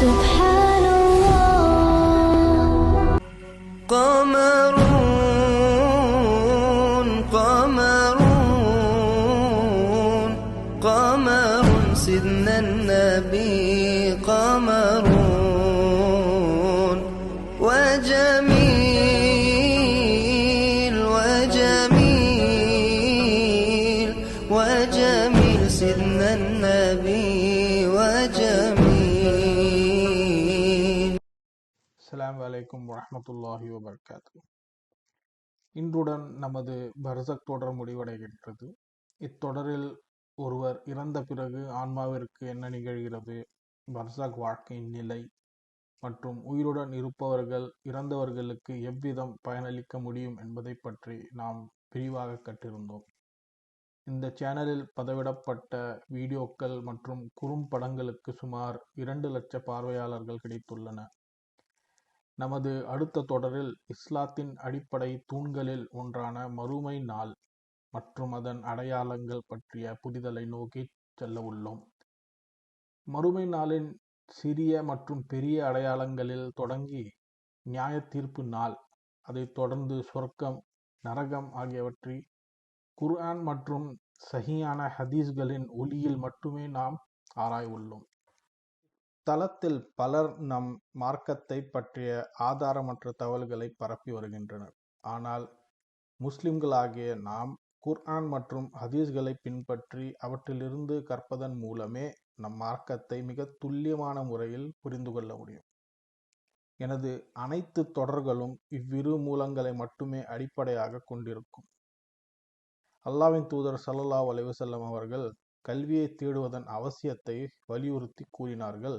سبحان الله. قمر سيدنا النبي قمرون. அஸ்லாம் வலைக்கும் வரமத்துல்லாஹி வபர்காத்து இன்றுடன் நமது பர்சக் தொடர் முடிவடைகின்றது. இத்தொடரில் ஒருவர் இறந்த பிறகு ஆன்மாவிற்கு என்ன நிகழ்கிறது? பர்சக் வாழ்க்கையின் நிலை மற்றும் உயிருடன் இருப்பவர்கள் இறந்தவர்களுக்கு எவ்விதம் பயனளிக்க முடியும் என்பதை பற்றி நாம் விரிவாக கற்றிருந்தோம். இந்த சேனலில் பதவிடப்பட்ட வீடியோக்கள் மற்றும் குறும்படங்களுக்கு சுமார் இரண்டு லட்ச பார்வையாளர்கள் கிடைத்துள்ளன. நமது அடுத்த தொடரில் இஸ்லாத்தின் அடிப்படை தூண்களில் ஒன்றான மறுமை நாள் மற்றும் அதன் அடையாளங்கள் பற்றிய புரிதலை நோக்கி செல்ல உள்ளோம். மறுமை நாளின் சிறிய மற்றும் பெரிய அடையாளங்களில் தொடங்கி நியாய தீர்ப்பு நாள் அதைத் தொடர்ந்து சொர்க்கம் நரகம் ஆகியவற்றை குர்ஆன் மற்றும் சஹியான ஹதீஸ்களின் ஒளியில் மட்டுமே நாம் ஆராய்வுள்ளோம் தளத்தில் பலர் நம் மார்க்கத்தை பற்றிய ஆதாரமற்ற தகவல்களை பரப்பி வருகின்றனர். ஆனால் முஸ்லிம்களாகிய நாம் குர்ஆன் மற்றும் ஹதீஸ்களை பின்பற்றி அவற்றிலிருந்து கற்பதன் மூலமே நம் மார்க்கத்தை மிக துல்லியமான முறையில் புரிந்து கொள்ள முடியும். எனது அனைத்து தொடர்களும் இவ்விரு மூலங்களை மட்டுமே அடிப்படையாக கொண்டிருக்கும். அல்லாவின் தூதர் சல்லல்லா அலைவசல்லம் அவர்கள் கல்வியை தேடுவதன் அவசியத்தை வலியுறுத்தி கூறினார்கள்.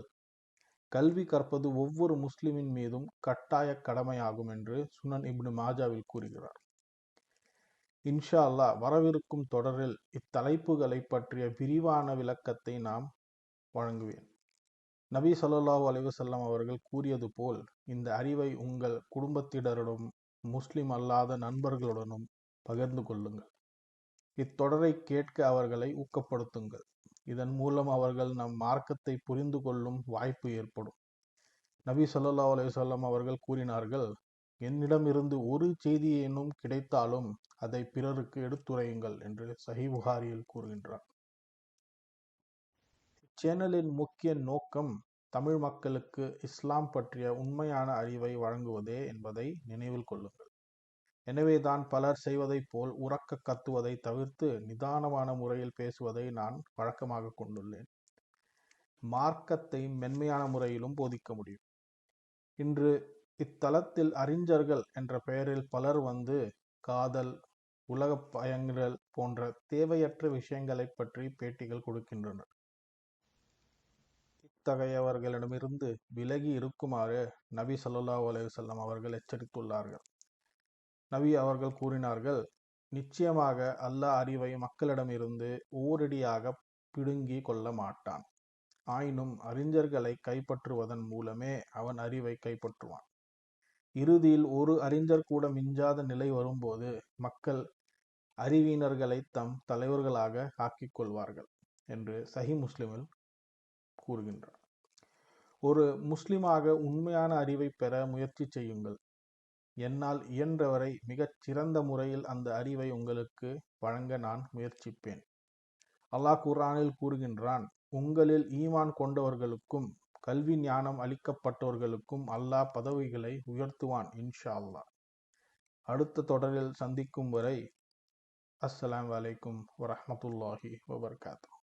கல்வி கற்பது ஒவ்வொரு முஸ்லிமின் மீதும் கட்டாய கடமையாகும் என்று சுனன் இப்னு மாஜாவில் கூறுகிறார். இன்ஷா அல்லாஹ் வரவிருக்கும் தொடரில் இத்தலைப்புகளை பற்றிய விரிவான விளக்கத்தை நாம் வழங்குவேன். நபி சொல்லாஹு அலைவசல்லாம் அவர்கள் கூறியது போல் இந்த அறிவை உங்கள் குடும்பத்தினருடன் முஸ்லிம் அல்லாத நண்பர்களுடனும் பகிர்ந்து கொள்ளுங்கள். இத்தொடரை கேட்க அவர்களை ஊக்கப்படுத்துங்கள். இதன் மூலம் அவர்கள் நம் மார்க்கத்தை புரிந்து கொள்ளும் வாய்ப்பு ஏற்படும். நபி சொல்லா அலைஹி அவர்கள் கூறினார்கள் என்னிடமிருந்து ஒரு செய்தியேனும் கிடைத்தாலும் அதை பிறருக்கு எடுத்துரையுங்கள் என்று சஹி புகாரியில் கூறுகின்றார். சேனலின் முக்கிய நோக்கம் தமிழ் மக்களுக்கு இஸ்லாம் பற்றிய உண்மையான அறிவை வழங்குவதே என்பதை நினைவில் கொள்ளுங்கள். எனவேதான் பலர் செய்வதைப் போல் உறக்க கத்துவதை தவிர்த்து நிதானமான முறையில் பேசுவதை நான் வழக்கமாக கொண்டுள்ளேன். மார்க்கத்தை மென்மையான முறையிலும் போதிக்க முடியும். இன்று இத்தலத்தில் அறிஞர்கள் என்ற பெயரில் பலர் வந்து காதல் உலக பயங்கள் போன்ற தேவையற்ற விஷயங்களைப் பற்றி பேட்டிகள் கொடுக்கின்றனர். இத்தகையவர்களிடமிருந்து விலகி இருக்குமாறு நபி சல்லுல்லா அலைஹி அவர்கள் எச்சரித்துள்ளார்கள். நபி அவர்கள் கூறினார்கள் நிச்சயமாக அல்லாஹ் அறிவை மக்களிடமிருந்து ஓரடியாக பிடுங்கி கொள்ள மாட்டான். ஆயினும் அறிஞர்களை கைப்பற்றுவதன் மூலமே அவன் அறிவை கைப்பற்றுவான். இறுதியில் ஒரு அறிஞர் கூட மிஞ்சாத நிலை வரும்போது மக்கள் அறிவினர்களை தம் தலைவர்களாக ஆக்கிக் கொள்வார்கள் என்று சஹி முஸ்லிமில் கூறுகின்றார். ஒரு முஸ்லிமாக உண்மையான அறிவை பெற முயற்சி செய்யுங்கள். என்னால் இயன்றவரை மிகச் சிறந்த முறையில் அந்த அறிவை உங்களுக்கு வழங்க நான் முயற்சிப்பேன். அல்லாஹ் குர்ஆனில் கூறுகின்றான் உங்களில் ஈமான் கொண்டவர்களுக்கும் கல்வி ஞானம் அளிக்கப்பட்டவர்களுக்கும் அல்லாஹ் பதவிகளை உயர்த்துவான் இன்ஷா அல்லாஹ். அடுத்த தொடரில் சந்திக்கும் வரை அஸ்ஸலாம் வலைக்கும் வரமத்துல்லாஹி வபர்காத்தூ.